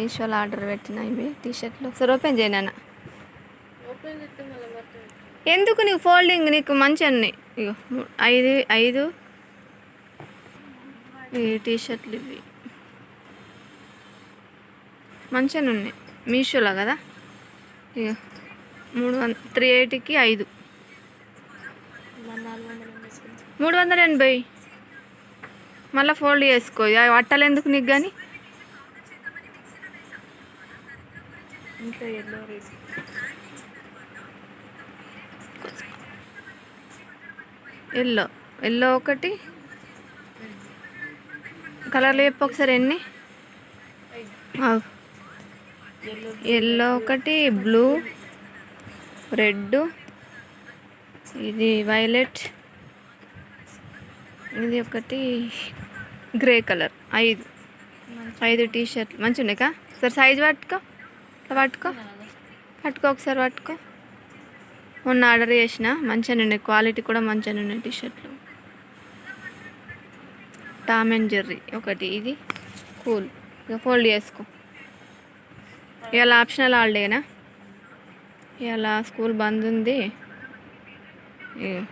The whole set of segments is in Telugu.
మీషోలో ఆర్డర్ పెట్టిన ఇవి టీ షర్ట్లు ఒకసారి ఓపెన్ చేయనా ఎందుకు నీకు ఫోల్డింగ్? నీకు మంచి ఉన్నాయి ఇగో ఐదు ఐదు. ఈ టీ షర్ట్లు ఇవి మంచిగా ఉన్నాయి. మీషోలో కదా? ఇగో మూడు వంద త్రీ ఎయిటీకి ఐదు. మూడు వందల ఎనభై. మళ్ళీ ఫోల్డ్ చేసుకో. ఇక అట్టలు ఎందుకు నీకు కానీ ఇంకా ఎల్లో రేస్ ఎల్లో. ఎల్లో ఒకటి. కలర్లు చెప్పు ఒకసారి ఎన్ని? ఎల్లో ఒకటి బ్లూ రెడ్ ఇది వైలెట్ ఇది ఒకటి గ్రే కలర్ ఐదు. ఐదు టీ షర్ట్లు మంచిగా ఉన్నాయి కా? సార్ సైజ్ పట్టుకో. పట్టుకో. పట్టుకో ఒకసారి పట్టుకో. మొన్న ఆర్డర్ చేసిన మంచిగా ఉన్నాయి. క్వాలిటీ కూడా మంచిగా ఉన్నాయి టీషర్ట్లు. టామ్ అండ్ జెర్రీ ఒకటి ఇది కూల్. ఇక ఫోల్డ్ చేసుకో. ఇవాళ ఆప్షనల్ హాలిడేనా ఇవాళ స్కూల్ బంద్ ఉంది. ఇగో.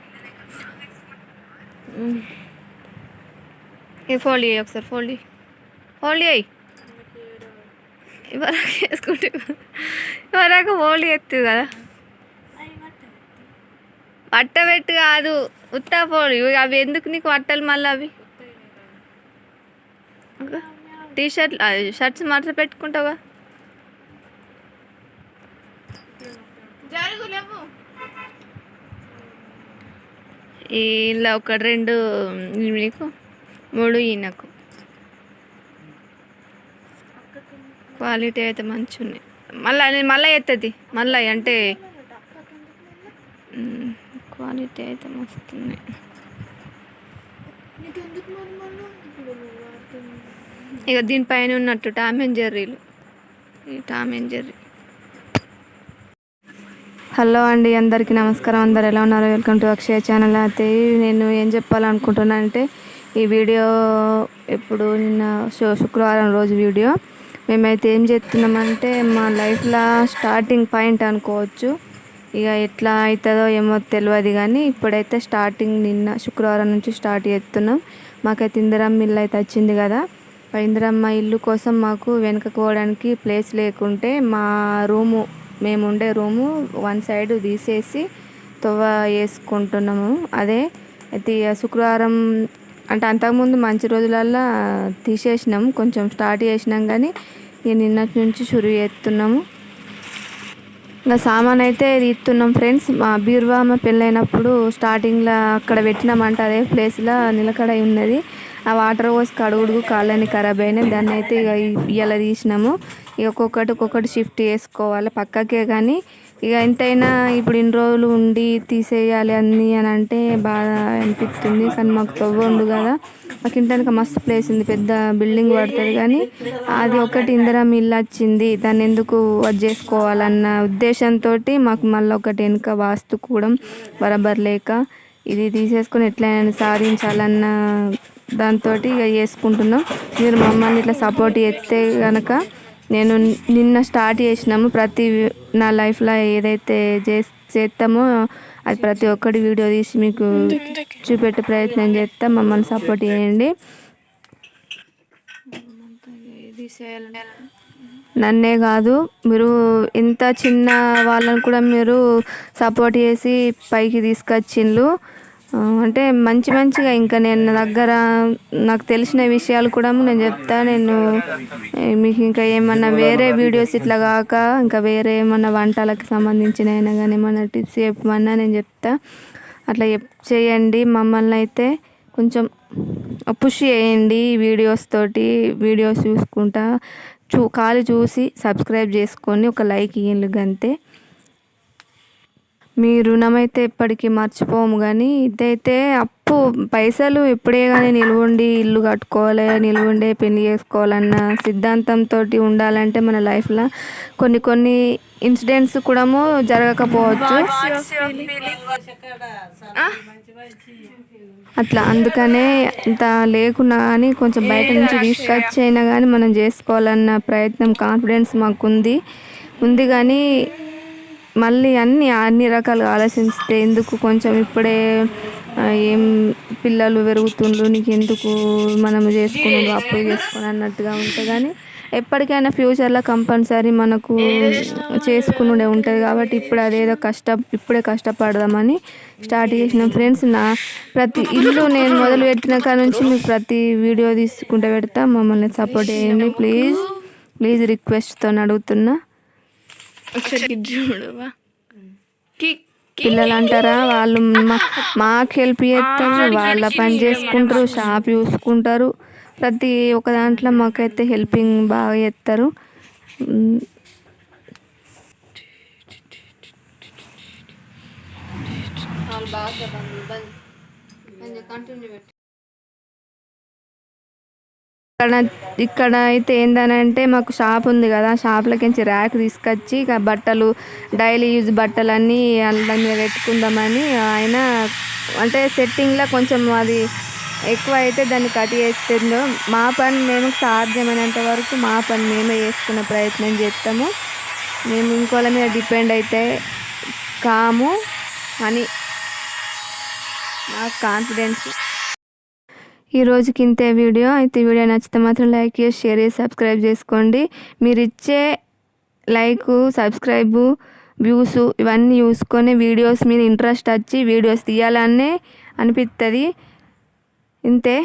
ఇది ఫోల్డ్ చేయి ఒకసారి ఫోల్డ్ చేయి. ఫోల్డ్ చేయి. ఇవరకు వేసుకుంటే ఇవరకు ఫోల్డ్ చేస్తుంది కదా. పట్టబెట్టు కాదు ఉత్తా ఇవి అవి ఎందుకు నీకు పట్టాలి మళ్ళీ అవి? టీ షర్ట్ షర్ట్స్ మాత్రం పెట్టుకుంటావా ఇలా ఒక రెండు నీకు మూడు ఈయనకు. క్వాలిటీ అయితే మంచి ఉన్నాయి మళ్ళీ నేను మళ్ళీ ఎత్తది మళ్ళీ అంటే క్వాలిటీ అయితే మస్తు ఉన్నాయి ఇక దీనిపైన ఉన్నట్టు టామ్ అండ్ జెర్రీలు ఈ టామ్ అండ్ జెర్రీ. హలో అండి అందరికీ నమస్కారం. అందరు ఎలా ఉన్నారు? Welcome to Akshaya channel. అయితే నేను ఏం చెప్పాలనుకుంటున్నా అంటే ఈ వీడియో ఎప్పుడు నిన్న శుక్రవారం రోజు వీడియో. మేమైతే ఏం చేస్తున్నామంటే మా లైఫ్లో స్టార్టింగ్ పాయింట్ అనుకోవచ్చు. ఇక ఎట్లా అవుతుందో ఏమో తెలియదు కానీ ఇప్పుడైతే స్టార్టింగ్ నిన్న శుక్రవారం నుంచి స్టార్ట్ చేస్తున్నాం. మాకైతే ఇందిరమ్మ ఇల్లు అయితే వచ్చింది కదా. ఇందిరమ్మ ఇల్లు కోసం మాకు వెనుకకు పోవడానికి ప్లేస్ లేకుంటే మా రూము మేము ఉండే రూము వన్ సైడ్ తీసేసి తొవ్వ వేసుకుంటున్నాము. అదే అయితే శుక్రవారం అంటే అంతకుముందు మంచి రోజులల్లో తీసేసినాం. కొంచెం స్టార్ట్ చేసినాం కానీ ఇక నిన్నటి నుంచి షురు చేస్తున్నాము. ఇంకా సామాన్ అయితే తీస్తున్నాం ఫ్రెండ్స్. మా బీరువా మా పెళ్ళైనప్పుడు స్టార్టింగ్లో అక్కడ పెట్టినామంటే అదే ప్లేస్లో నిలకడ ఉన్నది. ఆ వాటర్ పోసి కడుగుడు కాళ్ళని ఖరాబ్ అయినాయి. దాన్ని అయితే ఇక ఇవాళ తీసినాము. ఇక ఒక్కొక్కటి ఒక్కొక్కటి షిఫ్ట్ చేసుకోవాలి. పక్కకే కానీ ఇక ఎంతైనా ఇప్పుడు ఇన్ని రోజులు ఉండి తీసేయాలి అన్ని అని అంటే బాగా అనిపిస్తుంది. కానీ మాకు తవ్వ ఉండు కదా. మాకు ఇంటానికి మస్తు ప్లేస్ ఉంది. పెద్ద బిల్డింగ్ పడుతుంది కానీ అది ఒకటి ఇందిరం ఇల్లు వచ్చింది. దాన్ని ఎందుకు అది చేసుకోవాలన్న ఉద్దేశంతో మాకు మళ్ళీ ఒకటి వెనుక వాస్తు కూడా బరాబర్ లేక ఇది తీసేసుకొని ఎట్లయినా సాధించాలన్న దాంతో ఇక చేసుకుంటున్నాం. మీరు మమ్మల్ని ఇట్లా సపోర్ట్ చేస్తే కనుక నేను నిన్న స్టార్ట్ చేసినాము. ప్రతి నా లైఫ్లో ఏదైతే చే చేస్తామో అది ప్రతి ఒక్కటి వీడియో తీసి మీకు చూపెట్టే ప్రయత్నం చేస్తా. మమ్మల్ని సపోర్ట్ చేయండి. నన్నే కాదు మీరు ఇంత చిన్న వాళ్ళని కూడా మీరు సపోర్ట్ చేసి పైకి తీసుకొచ్చిండ్రు. అంటే మంచి మంచిగా ఇంకా నేను నా దగ్గర నాకు తెలిసిన విషయాలు కూడా నేను చెప్తా. నేను మీకు ఇంకా ఏమన్నా వేరే వీడియోస్ ఇట్లా కాక ఇంకా వేరే ఏమన్నా వంటలకు సంబంధించిన అయినా కానీ ఏమన్నా టిప్స్ చెప్పమన్నా నేను చెప్తా. అట్లా చెప్ చేయండి. మమ్మల్ని అయితే కొంచెం పుష్ చేయండి వీడియోస్ తోటి. వీడియోస్ చూసుకుంటా. చూ కాలు చూసి సబ్స్క్రైబ్ చేసుకొని ఒక లైక్ ఇయ్యండి అంతే మీ రుణమైతే ఎప్పటికీ మర్చిపోము కానీ ఇదైతే అప్పు పైసలు ఇప్పుడే కానీ నిలువుండి ఇల్లు కట్టుకోవాలి నిలువుండే పెళ్ళి చేసుకోవాలన్న సిద్ధాంతంతో ఉండాలంటే మన లైఫ్లో కొన్ని కొన్ని ఇన్సిడెంట్స్ కూడా జరగకపోవచ్చు. అట్లా అందుకనే ఇంత లేకున్నా కానీ కొంచెం బయట నుంచి తీసుకొచ్చి అయినా కానీ మనం చేసుకోవాలన్న ప్రయత్నం కాన్ఫిడెన్స్ మాకు ఉంది ఉంది కానీ మళ్ళీ అన్ని అన్ని రకాలుగా ఆలోచిస్తే ఎందుకు కొంచెం ఇప్పుడే ఏం పిల్లలు పెరుగుతుండ్రు నీకు ఎందుకు మనం చేసుకున్నాడు అప్పు చేసుకుని అన్నట్టుగా ఉంటుంది కానీ ఎప్పటికైనా ఫ్యూచర్లో కంపల్సరీ మనకు చేసుకునుడే ఉంటుంది కాబట్టి ఇప్పుడు అదేదో కష్ట ఇప్పుడే కష్టపడదామని స్టార్ట్ చేసిన. ఫ్రెండ్స్ నా ప్రతి ఇల్లు నేను మొదలు పెట్టిన కాడ నుంచి మీకు ప్రతి వీడియో తీసుకుంటూ పెడతా. మమ్మల్ని సపోర్ట్ చేయండి ప్లీజ్. ప్లీజ్ రిక్వెస్ట్తో అడుగుతున్నా. ఒకసారి చూడవా? కిక్ పిల్లలు అంటారా వాళ్ళు మా- మాకు హెల్ప్ చేస్తారు వాళ్ళ పని చేసుకుంటారు షాప్ చూసుకుంటారు. ప్రతి ఒక్క దాంట్లో మాకైతే హెల్పింగ్ బాగా చేస్తారు. ఉమ్, ఇక్కడ ఇక్కడ అయితే ఏందనంటే మాకు షాప్ ఉంది కదా షాప్లోకించి ర్యాక్ తీసుకొచ్చి ఇక బట్టలు డైలీ యూజ్ బట్టలన్నీ దాని మీద పెట్టుకుందామని ఆయన అంటే సెట్టింగ్లో కొంచెం అది ఎక్కువ అయితే దాన్ని కట్ చేస్తుందో మా పని మేము సాధ్యమైనంత వరకు మా పని మేమే చేసుకునే ప్రయత్నం చేస్తాము. మేము ఇంకోళ్ళ మీద డిపెండ్ అయితే కాము అని నాకు కాన్ఫిడెన్స్ ఈ రోజుకి ఇంతే వీడియో. అయితే వీడియో నచ్చితే మాత్రం లైక్ చేసి షేర్ చేసి సబ్స్క్రైబ్ చేసుకోండి. మీరు ఇచ్చే లైక్ సబ్స్క్రైబ్ వ్యూస్ ఇవన్నీ చూసుకొని వీడియోస్ మీద ఇంట్రెస్ట్ వచ్చి వీడియోస్ తీయాలనే అనిపిస్తుంది ఇంతే.